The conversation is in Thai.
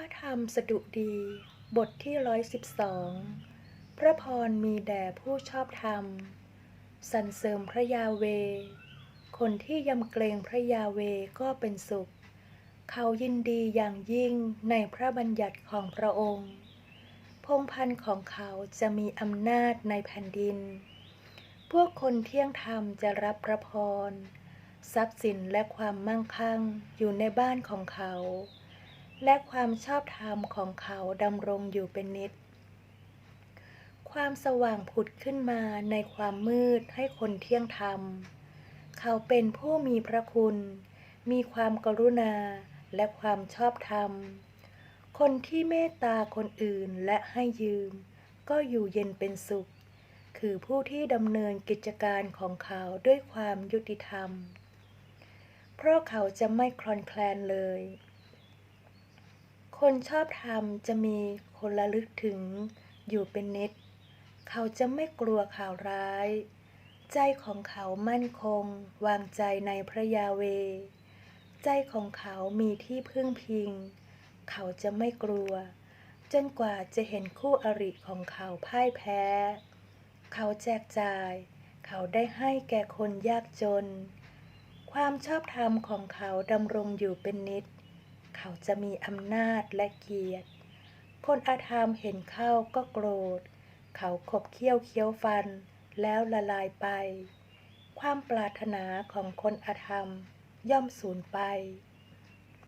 ระธรรมสดุดี บทที่ร้อยสิบสองพระพรมีแด่ผู้ชอบธรรม สรรเสริมพระยาเว คนที่ยำเกรงพระยาเวก็เป็นสุข เขายินดีอย่างยิ่งในพระบัญญัติของพระองค์ พงพันธ์ของเขาจะมีอำนาจในแผ่นดิน พวกคนเที่ยงธรรมจะรับพระพร ทรัพย์สินและความมั่งคั่งอยู่ในบ้านของเขา และความชอบธรรมของเขาดำรงอยู่เป็นนิจความสว่างผุดขึ้นมาในความมืดให้คนเที่ยงธรรม เขาเป็นผู้มีพระคุณ มีความกรุณาและความชอบธรรม คนที่เมตตาคนอื่นและให้ยืม ก็อยู่เย็นเป็นสุข คือผู้ที่ดำเนินกิจการของเขาด้วยความยุติธรรม เพราะเขาจะไม่คลอนแคลนเลย คนชอบธรรมจะมีคนระลึกถึงอยู่เป็นนิด เขาจะไม่กลัวข่าวร้าย ใจของเขามั่นคง วางใจในพระยาเว ใจของเขามีที่พึ่งพิง เขาจะไม่กลัว จนกว่าจะเห็นคู่อริของเขาพ่ายแพ้ เขาแจกจ่าย เขาได้ให้แก่คนยากจน ความชอบธรรมของเขาดำรงอยู่เป็นนิจ เขาจะมีอำนาจและเกียรติ คนอาธรรมเห็นเข้าก็โกรธ เขาขบเคี้ยวเคี้ยวฟันแล้วละลายไป ความปรารถนาของคนอาธรรมย่อมสูญไป